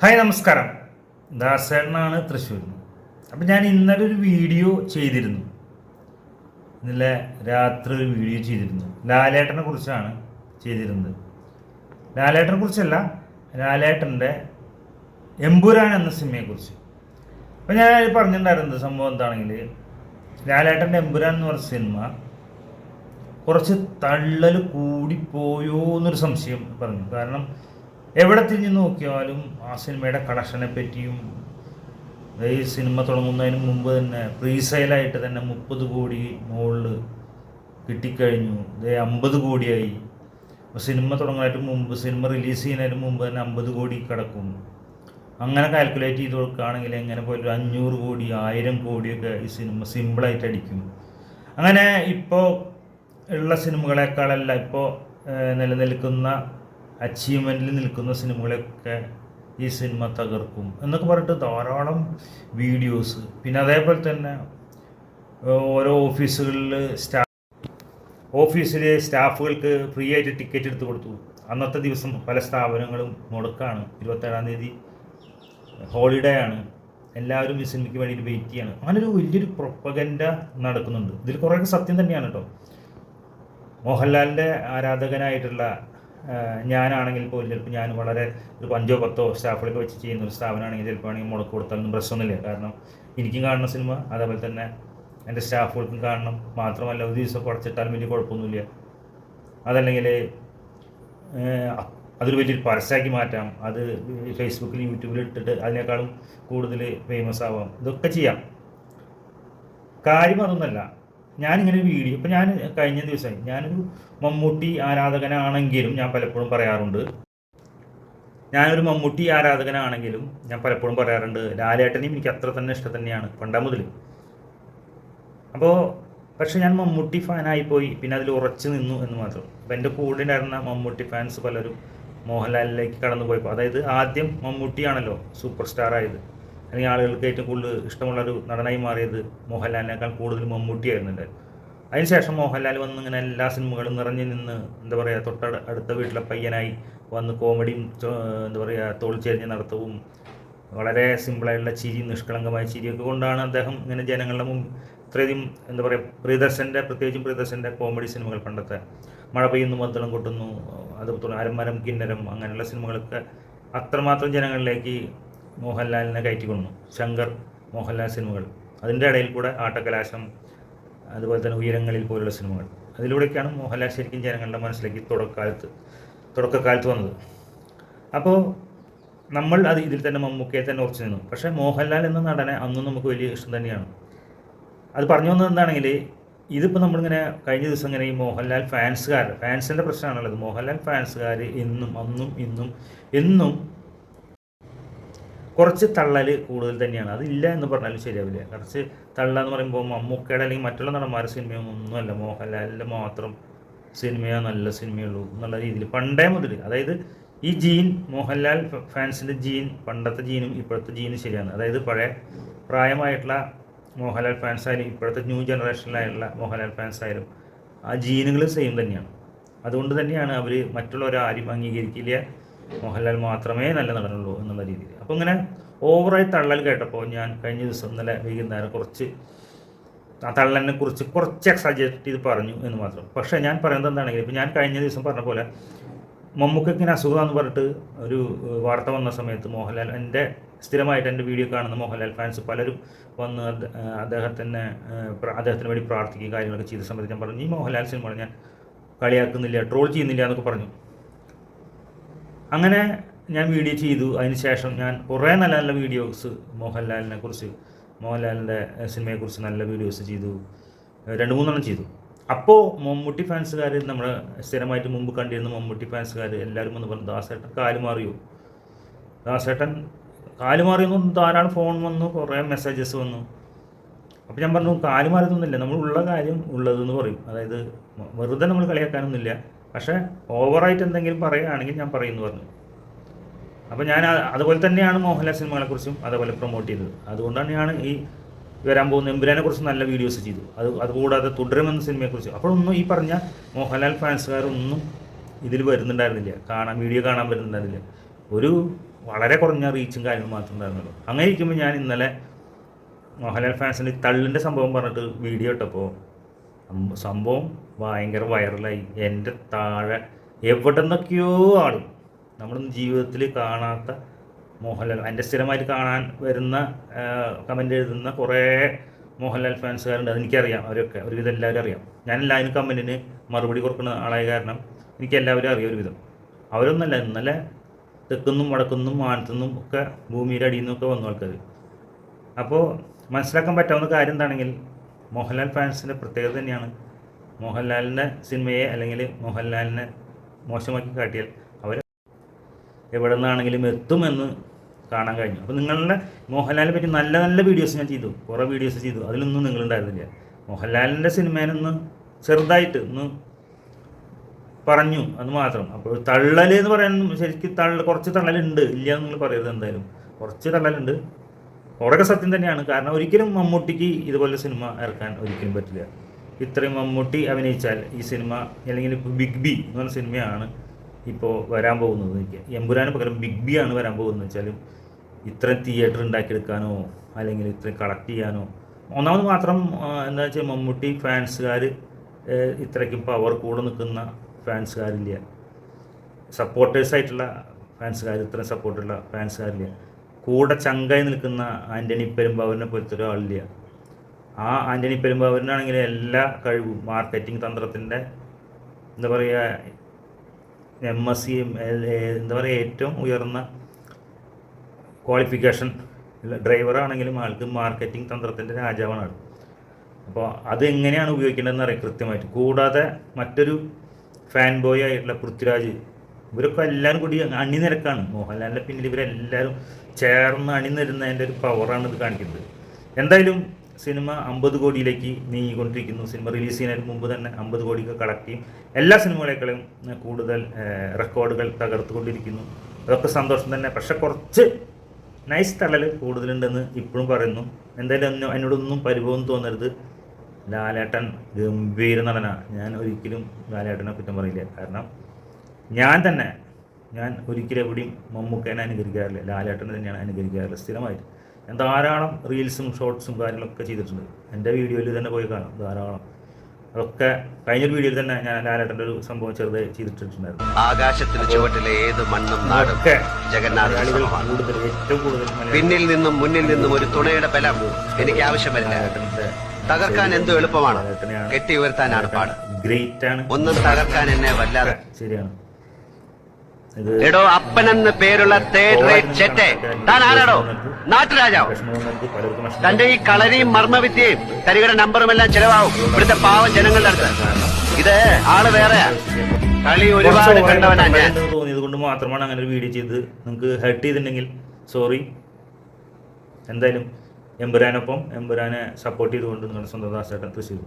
Hi നമസ്കാരം. ദാസേട്ടനാണ് തൃശ്ശൂരിൽ നിന്ന് അപ്പം ഞാൻ ഇന്നലെ ഒരു വീഡിയോ ചെയ്തിരുന്നു. ഇന്നലെ രാത്രി ഒരു വീഡിയോ ചെയ്തിരുന്നു. ലാലേട്ടനെ കുറിച്ചാണ് ചെയ്തിരുന്നത്. ലാലേട്ടനെ കുറിച്ചല്ല ലാലേട്ടന്റെ എമ്പുരാൻ എന്ന സിനിമയെക്കുറിച്ച് അപ്പം ഞാൻ പറഞ്ഞിട്ടുണ്ടായിരുന്നത് സംഭവം എന്താണെങ്കിൽ ലാലേട്ടന്റെ എമ്പുരാൻ എന്ന് പറഞ്ഞ സിനിമ കുറച്ച് തള്ളൽ കൂടിപ്പോയോ എന്നൊരു സംശയം പറഞ്ഞു. കാരണം എവിടെ തിരിഞ്ഞു നോക്കിയാലും ആ സിനിമയുടെ കളക്ഷനെ പറ്റിയും ഈ സിനിമ തുടങ്ങുന്നതിന് മുമ്പ് തന്നെ പ്രീസെയിലായിട്ട് തന്നെ മുപ്പത് കോടി മുകളിൽ കിട്ടിക്കഴിഞ്ഞു. ഇത് അമ്പത് കോടിയായി. അപ്പോൾ സിനിമ തുടങ്ങാനായിട്ട് മുമ്പ് സിനിമ റിലീസ് ചെയ്യുന്നതിന് മുമ്പ് തന്നെ അമ്പത് കോടി കിടക്കും. അങ്ങനെ കാൽക്കുലേറ്റ് ചെയ്ത് കൊടുക്കുകയാണെങ്കിൽ എങ്ങനെ പോലും അഞ്ഞൂറ് കോടി ആയിരം കോടിയൊക്കെ ഈ സിനിമ സിമ്പിളായിട്ട് അടിക്കും. അങ്ങനെ ഇപ്പോൾ ഉള്ള സിനിമകളെക്കാളല്ല ഇപ്പോൾ നിലനിൽക്കുന്ന അച്ചീവ്മെന്റിൽ നിൽക്കുന്ന സിനിമകളൊക്കെ ഈ സിനിമ തകർക്കും എന്നൊക്കെ പറഞ്ഞിട്ട് ധാരാളം വീഡിയോസ് പിന്നെ അതേപോലെ തന്നെ ഓരോ ഓഫീസുകളിൽ സ്റ്റാഫ് ഓഫീസിലെ സ്റ്റാഫുകൾക്ക് ഫ്രീ ആയിട്ട് ടിക്കറ്റ് എടുത്ത് കൊടുത്തു. അന്നത്തെ ദിവസം പല സ്ഥാപനങ്ങളും മുടക്കാണ്. ഇരുപത്തേഴാം തീയതി ഹോളിഡേ ആണ്. എല്ലാവരും ഈ സിനിമയ്ക്ക് വേണ്ടിയിട്ട് വെയിറ്റ് ചെയ്യാണ്. അങ്ങനെ ഒരു വലിയൊരു പ്രൊപ്പഗൻഡ നടക്കുന്നുണ്ട്. ഇതിൽ കുറേയൊക്കെ സത്യം തന്നെയാണ് കേട്ടോ. മോഹൻലാലിന്റെ ആരാധകനായിട്ടുള്ള ഞാനാണെങ്കിൽ പോലും ചിലപ്പോൾ ഞാൻ വളരെ ഒരു പഞ്ചോ പത്തോ സ്റ്റാഫുകളൊക്കെ വെച്ച് ചെയ്യുന്ന ഒരു സ്ഥാപനമാണെങ്കിൽ ചിലപ്പോൾ ആണെങ്കിൽ മുടക്ക് കൊടുത്താലൊന്നും പ്രശ്നമൊന്നുമില്ല. കാരണം എനിക്കും കാണുന്ന സിനിമ അതേപോലെ തന്നെ എന്റെ സ്റ്റാഫുകൾക്കും കാണണം. മാത്രമല്ല ഒരു ദിവസം കുറച്ചിട്ടാലും വലിയ കുഴപ്പമൊന്നുമില്ല. അതല്ലെങ്കിൽ അതൊരു വലിയൊരു പരസ്യമാക്കി മാറ്റാം. അത് ഫേസ്ബുക്കിൽ യൂട്യൂബിൽ ഇട്ടിട്ട് അതിനേക്കാളും കൂടുതൽ ഫേമസ് ആവാം. ഇതൊക്കെ ചെയ്യാം. കാര്യം അതൊന്നല്ല. ഞാനിങ്ങനെ വീഡിയോ ഇപ്പം ഞാൻ കഴിഞ്ഞ ദിവസമായി ഞാനൊരു മമ്മൂട്ടി ആരാധകനാണെങ്കിലും ഞാൻ പലപ്പോഴും പറയാറുണ്ട്. ഞാനൊരു മമ്മൂട്ടി ആരാധകനാണെങ്കിലും ഞാൻ പലപ്പോഴും പറയാറുണ്ട് ലാലേട്ടനെയും എനിക്ക് അത്ര തന്നെ ഇഷ്ടം തന്നെയാണ് പണ്ടാ മുതൽ അപ്പോൾ പക്ഷെ ഞാൻ മമ്മൂട്ടി ഫാനായിപ്പോയി പിന്നെ അതിൽ ഉറച്ചു നിന്നു എന്ന് മാത്രം. അപ്പം എന്റെ കൂടെ ഉണ്ടായിരുന്ന മമ്മൂട്ടി ഫാൻസ് പലരും മോഹൻലാലിലേക്ക് കടന്നു പോയപ്പോൾ അതായത് ആദ്യം മമ്മൂട്ടിയാണല്ലോ സൂപ്പർ സ്റ്റാർ ആയത് അല്ലെങ്കിൽ ആളുകൾക്ക് ഏറ്റവും കൂടുതൽ ഇഷ്ടമുള്ളൊരു നടനായി മാറിയത് മോഹൻലാലിനേക്കാൾ കൂടുതൽ മമ്മൂട്ടി മമ്മൂട്ടിയായിരുന്നുണ്ട് അതിനുശേഷം മോഹൻലാൽ വന്ന് ഇങ്ങനെ എല്ലാ സിനിമകളും നിറഞ്ഞു നിന്ന് എന്താ പറയുക തൊട്ട അടുത്ത വീട്ടിലെ പയ്യനായി വന്ന് കോമഡിയും എന്താ പറയുക തോളിച്ചെരിഞ്ഞ് നടത്തവും വളരെ സിമ്പിളായിട്ടുള്ള ചിരി നിഷ്കളങ്കമായ ചിരിയൊക്കെ കൊണ്ടാണ് അദ്ദേഹം ഇങ്ങനെ ജനങ്ങളുടെ മുമ്പ് ഇത്രയധികം എന്താ പറയുക പ്രിയദർശന്റെ പ്രത്യേകിച്ചും പ്രിയദർശന്റെ കോമഡി സിനിമകൾ പണ്ടത്തെ മഴ പെയ്യുന്നു മദ്ദളം കൊട്ടുന്നു അതുപോലെ അരമരം കിന്നരം അങ്ങനെയുള്ള സിനിമകളൊക്കെ അത്രമാത്രം ജനങ്ങളിലേക്ക് മോഹൻലാലിനെ കയറ്റിക്കൊണ്ടു ശങ്കർ മോഹൻലാൽ സിനിമകൾ. അതിന്റെ ഇടയിൽ കൂടെ ആട്ടക്കലാശം അതുപോലെ തന്നെ ഉയരങ്ങളിൽ പോലുള്ള സിനിമകൾ. അതിലൂടെയൊക്കെയാണ് മോഹൻലാൽ ശരിക്കും ജനങ്ങളുടെ മനസ്സിലേക്ക് തുടക്കാലത്ത് തുടക്കക്കാലത്ത് വന്നത്. അപ്പോൾ നമ്മൾ അത് ഇതിൽ തന്നെ മമ്മൂക്കയെ തന്നെ ഉറച്ചു നിന്നു. പക്ഷേ മോഹൻലാൽ എന്ന നടനെ അന്നും നമുക്ക് വലിയ ഇഷ്ടം തന്നെയാണ്. അത് പറഞ്ഞു വന്നത് എന്താണെങ്കിൽ ഇതിപ്പോൾ നമ്മളിങ്ങനെ കഴിഞ്ഞ ദിവസം ഇങ്ങനെ ഈ മോഹൻലാൽ ഫാൻസുകാർ ഫാൻസിന്റെ പ്രശ്നമാണുള്ളത്. മോഹൻലാൽ ഫാൻസുകാർ എന്നും അന്നും ഇന്നും എന്നും കുറച്ച് തള്ളൽ കൂടുതൽ തന്നെയാണ്. അതില്ല എന്ന് പറഞ്ഞാലും ശരിയാവില്ല. കുറച്ച് തള്ള എന്ന് പറയുമ്പോൾ മമ്മൂക്കയുടെ അല്ലെങ്കിൽ മറ്റുള്ള നടന്മാരുടെ സിനിമയൊന്നുമല്ല. മോഹൻലാലിന്റെ മാത്രം സിനിമയോ നല്ല സിനിമയുള്ളൂ എന്നുള്ള രീതിയിൽ. പണ്ടേ മുതൽ അതായത് ഈ ജീൻ മോഹൻലാൽ ഫാൻസിന്റെ ജീൻ പണ്ടത്തെ ജീനും ഇപ്പോഴത്തെ ജീനും ശരിയാണ്. അതായത് പഴയ പ്രായമായിട്ടുള്ള മോഹൻലാൽ ഫാൻസ് ആയാലും ഇപ്പോഴത്തെ ന്യൂ ജനറേഷനിലായിട്ടുള്ള മോഹൻലാൽ ഫാൻസ് ആയാലും ആ ജീനുകൾ സെയിം തന്നെയാണ്. അതുകൊണ്ട് തന്നെയാണ് അവർ മറ്റുള്ളവരാരും അംഗീകരിക്കില്ല. മോഹൻലാൽ മാത്രമേ നല്ല നടനുള്ളൂ എന്നുള്ള രീതിയിൽ. അപ്പോൾ ഇങ്ങനെ ഓവറായി തള്ളൽ കേട്ടപ്പോൾ ഞാൻ കഴിഞ്ഞ ദിവസം ഇന്നലെ വൈകുന്നേരം കുറച്ച് ആ തള്ളലിനെ കുറിച്ച് കുറച്ച് എക്സാജറേറ്റ് ചെയ്ത് പറഞ്ഞു എന്ന് മാത്രം. പക്ഷേ ഞാൻ പറയുന്നത് എന്താണെങ്കിൽ ഇപ്പോൾ ഞാൻ കഴിഞ്ഞ ദിവസം പറഞ്ഞ പോലെ മമ്മൂക്ക് ഇങ്ങനെ അസുഖമാണെന്ന് പറഞ്ഞിട്ട് ഒരു വാർത്ത വന്ന സമയത്ത് മോഹൻലാൽ എന്റെ സ്ഥിരമായിട്ട് എന്റെ വീഡിയോ കാണുന്ന മോഹൻലാൽ ഫാൻസ് പലരും വന്ന് അദ്ദേഹത്തിനെ അദ്ദേഹത്തിന് വേണ്ടി പ്രാർത്ഥിക്കുകയും കാര്യങ്ങളൊക്കെ ചെയ്ത സമയത്ത് ഞാൻ പറഞ്ഞു ഈ മോഹൻലാൽ സിനിമകൾ ഞാൻ കളിയാക്കുന്നില്ല ട്രോൾ ചെയ്യുന്നില്ല എന്നൊക്കെ പറഞ്ഞു. അങ്ങനെ ഞാൻ വീഡിയോ ചെയ്തു. അതിനുശേഷം ഞാൻ കുറേ നല്ല നല്ല വീഡിയോസ് മോഹൻലാലിനെ കുറിച്ച് മോഹൻലാലിന്റെ സിനിമയെക്കുറിച്ച് നല്ല വീഡിയോസ് ചെയ്തു. രണ്ട് മൂന്നെണ്ണം ചെയ്തു. അപ്പോൾ മമ്മൂട്ടി ഫാൻസുകാർ നമ്മൾ സ്ഥിരമായിട്ട് മുമ്പ് കണ്ടിരുന്ന മമ്മൂട്ടി ഫാൻസുകാർ എല്ലാവരും വന്ന് പറഞ്ഞു ദാസേട്ടൻ കാൽ മാറിയോ? ദാസേട്ടൻ കാൽ മാറിയൊന്നും ധാരാളം ഫോൺ വന്നു കുറേ മെസ്സേജസ് വന്നു. അപ്പോൾ ഞാൻ പറഞ്ഞു കാൽ മാറിയതൊന്നുമില്ല. നമ്മൾ ഉള്ള കാര്യം ഉള്ളതെന്ന് പറയും. അതായത് വെറുതെ നമ്മൾ കളിയാക്കാനൊന്നുമില്ല. പക്ഷേ ഓവറായിട്ട് എന്തെങ്കിലും പറയുകയാണെങ്കിൽ ഞാൻ പറയുമെന്ന് പറഞ്ഞു. അപ്പോൾ ഞാൻ അതുപോലെ തന്നെയാണ് മോഹൻലാൽ സിനിമകളെക്കുറിച്ചും അതേപോലെ പ്രൊമോട്ട് ചെയ്തത്. അതുകൊണ്ടാണ് ഞാൻ ഈ വരാൻ പോകുന്ന എമ്പുരാനെ കുറിച്ച് നല്ല വീഡിയോസ് ചെയ്തു അത് അതുകൂടാതെ തുടരുമെന്ന സിനിമയെക്കുറിച്ച്. അപ്പോഴൊന്നും ഈ പറഞ്ഞ മോഹൻലാൽ ഫാൻസുകാരൊന്നും ഇതിൽ വരുന്നുണ്ടായിരുന്നില്ല. കാണാൻ വീഡിയോ കാണാൻ വരുന്നുണ്ടായിരുന്നില്ല. ഒരു വളരെ കുറഞ്ഞ റീച്ചും കാര്യങ്ങളും മാത്രമേ ഉണ്ടായിരുന്നുള്ളൂ. അങ്ങനെ ഇരിക്കുമ്പോൾ ഞാൻ ഇന്നലെ മോഹൻലാൽ ഫാൻസിന്റെ തള്ളിന്റെ സംഭവം പറഞ്ഞിട്ട് വീഡിയോ ഇട്ടപ്പോൾ സംഭവം ഭയങ്കര വൈറലായി. എന്റെ താഴെ എവിടെ നിന്നൊക്കെയോ ആളും നമ്മളൊന്നും ജീവിതത്തിൽ കാണാത്ത മോഹൻലാൽ എന്റെ സ്ഥിരമായിട്ട് കാണാൻ വരുന്ന കമന്റ് എഴുതുന്ന കുറേ മോഹൻലാൽ ഫാൻസുകാരുണ്ട്. അതെനിക്കറിയാം അവരൊക്കെ ഒരുവിധം എല്ലാവരും അറിയാം. ഞാൻ എല്ലാവരും കമന്റിന് മറുപടി കൊടുക്കുന്ന ആളായ കാരണം എനിക്ക് എല്ലാവരും അറിയാം ഒരുവിധം. അവരൊന്നല്ല ഇന്നലെ തെക്കുന്നും വടക്കുന്നും മാനത്തുനിന്നും ഒക്കെ ഭൂമിയുടെ അടിയിൽ നിന്നൊക്കെ വന്നു ആൾക്കാർ അപ്പോൾ മനസ്സിലാക്കാൻ പറ്റാവുന്ന കാര്യം എന്താണെങ്കിൽ മോഹൻലാൽ ഫാൻസിന്റെ പ്രത്യേകത തന്നെയാണ്. മോഹൻലാലിന്റെ സിനിമയെ അല്ലെങ്കിൽ മോഹൻലാലിനെ മോശമാക്കി കാട്ടിയാൽ അവർ എവിടെ നിന്നാണെങ്കിലും എത്തുമെന്ന് കാണാൻ കഴിഞ്ഞു. അപ്പോൾ നിങ്ങളുടെ മോഹൻലാലിനെ പറ്റി നല്ല നല്ല വീഡിയോസ് ഞാൻ ചെയ്തു. കുറേ വീഡിയോസ് ചെയ്തു. അതിലൊന്നും നിങ്ങളുണ്ടായിരുന്നില്ല. മോഹൻലാലിന്റെ സിനിമേനൊന്ന് ചെറുതായിട്ട് ഒന്ന് പറഞ്ഞു അത് മാത്രം. അപ്പോൾ തള്ളൽ എന്ന് പറയാൻ ശരിക്കും തള്ള കുറച്ച് തള്ളലുണ്ട്. ഇല്ല എന്ന് നിങ്ങൾ പറയരുത് എന്തായാലും. കുറച്ച് തള്ളലുണ്ട്. കുറേയൊക്കെ സത്യം തന്നെയാണ്. കാരണം ഒരിക്കലും മമ്മൂട്ടിക്ക് ഇതുപോലെ സിനിമ ഇറക്കാൻ ഒരിക്കലും പറ്റില്ല. ഇത്രയും മമ്മൂട്ടി അഭിനയിച്ചാൽ ഈ സിനിമ അല്ലെങ്കിൽ ഇപ്പോൾ ബിഗ് ബി എന്ന് പറഞ്ഞ സിനിമയാണ് ഇപ്പോൾ വരാൻ പോകുന്നത് എനിക്ക്. എമ്പുരാന് പകരം ബിഗ് ബി ആണ് വരാൻ പോകുന്നത് വെച്ചാലും ഇത്രയും തിയേറ്റർ ഉണ്ടാക്കിയെടുക്കാനോ അല്ലെങ്കിൽ ഇത്രയും കളക്ട് ചെയ്യാനോ ഒന്നാമത് മാത്രം എന്താ വെച്ചാൽ മമ്മൂട്ടി ഫാൻസുകാർ ഇത്രയ്ക്കും പവർ കൂടെ നിൽക്കുന്ന ഫാൻസുകാരില്ല സപ്പോർട്ടേഴ്സായിട്ടുള്ള ഫാൻസുകാർ ഇത്രയും സപ്പോർട്ടുള്ള ഫാൻസുകാരില്ല കൂടെ ചങ്കായി നിൽക്കുന്ന ആന്റണി പെരുമ്പാവൂരിനെ പോലത്തെ ഒരാളില്ല. ആ ആന്റണി പെരുമ്പാവൂരിനാണെങ്കിൽ എല്ലാ കഴിവും മാർക്കറ്റിംഗ് തന്ത്രത്തിന്റെ എന്താ പറയുക എം എസ് സി എന്താ പറയുക ഏറ്റവും ഉയർന്ന ക്വാളിഫിക്കേഷൻ ഡ്രൈവറാണെങ്കിലും ആൾക്ക് മാർക്കറ്റിംഗ് തന്ത്രത്തിന്റെ രാജാവാണ് ആൾ. അപ്പോൾ അത് എങ്ങനെയാണ് ഉപയോഗിക്കേണ്ടതെന്ന് അറിയാം കൃത്യമായിട്ട്. കൂടാതെ മറ്റൊരു ഫാൻ ബോയ് ആയിട്ടുള്ള പൃഥ്വിരാജ് ഇവരൊക്കെ എല്ലാവരും കൂടി അണിനിരക്കാണ്. മോഹൻലാലിന്റെ പിന്നിൽ ഇവരെല്ലാവരും ചേർന്ന് അണിനിരുന്നതിന്റെ ഒരു പവറാണ് ഇത് കാണിക്കുന്നത്. എന്തായാലും സിനിമ അമ്പത് കോടിയിലേക്ക് നീങ്ങിക്കൊണ്ടിരിക്കുന്നു. സിനിമ റിലീസ് ചെയ്യുന്നതിന് മുമ്പ് തന്നെ അമ്പത് കോടിക്ക് കളക്ട് ചെയ്യും. എല്ലാ സിനിമകളെക്കാളും കൂടുതൽ റെക്കോർഡുകൾ തകർത്തുകൊണ്ടിരിക്കുന്നു. അതൊക്കെ സന്തോഷം തന്നെ. പക്ഷെ കുറച്ച് നൈസ് തള്ളൽ കൂടുതലുണ്ടെന്ന് ഇപ്പോഴും പറയുന്നു. എന്തായാലും എന്നോടൊന്നും പരിഭവം തോന്നരുത്. ലാലേട്ടൻ ഗംഭീര നടനാണ് ഞാൻ ഒരിക്കലും ലാലേട്ടനെ കുറ്റം പറയില്ല. കാരണം ഞാൻ തന്നെ ഞാൻ ഒരിക്കലും എവിടെയും മമ്മൂക്കേനെ അനുകരിക്കാറില്ല ലാലേട്ടനെ തന്നെയാണ് അനുകരിക്കാറില്ല സ്ഥിരമായിട്ട്. ഞാൻ ധാരാളം റീൽസും ഷോർട്സും കാര്യങ്ങളൊക്കെ ചെയ്തിട്ടുണ്ട്. എന്റെ വീഡിയോയിൽ തന്നെ പോയി കാണാം ധാരാളം. അതൊക്കെ കഴിഞ്ഞൊരു വീഡിയോയിൽ തന്നെ ഞാൻ ലാലേട്ടന്റെ ഒരു സംഭവം ചെറുതായി ചെയ്തിട്ടുണ്ടായിരുന്നു. ആകാശത്തിന് ചുവട്ടിലെ ഏത് മണ്ണും കൂടുതൽ ഏറ്റവും കൂടുതൽ പിന്നിൽ നിന്നും മുന്നിൽ നിന്നും ഒരു തുണയുടെ ബലം എനിക്ക് ആവശ്യമില്ല. തകർക്കാൻ എന്തോ എളുപ്പമാണ്? കെട്ടി ഉയർത്താനാണ് പാട്. ഗ്രേറ്റ് ആണ്. ഒന്നും തകർക്കാൻ എന്നെ വല്ലാതെ ശരിയാണ്. എടോ അപ്പനെന്ന് പേരുള്ള തേർഡ് റേറ്റ് ചെറ്റെ. താൻ ആരാടോ? നാട്ടുരാജാവ്? തന്റെ ഈ കളരിയും മർമ്മവിദ്യയും തരികട നമ്പറും എല്ലാം ചെലവാകും ഇവിടുത്തെ പാവ ജനങ്ങളുടെ അടുത്ത്. ഇത് ആൾ വേറെ കളി ഒരുപാട് കണ്ടവനാ ഞാൻ. തോന്നിയത് കൊണ്ട് മാത്രമാണ് അങ്ങനെ ഒരു വീഡിയോ ചെയ്ത് നിങ്ങൾക്ക് ഹെർട്ട് ചെയ്തിട്ടുണ്ടെങ്കിൽ സോറി എന്തായാലും എമ്പുരാനൊപ്പം എമ്പുരാനെ സപ്പോർട്ട് ചെയ്തുകൊണ്ട് നിങ്ങളുടെ സ്വന്തം ദാസേട്ടൻ തൃശ്ശൂർ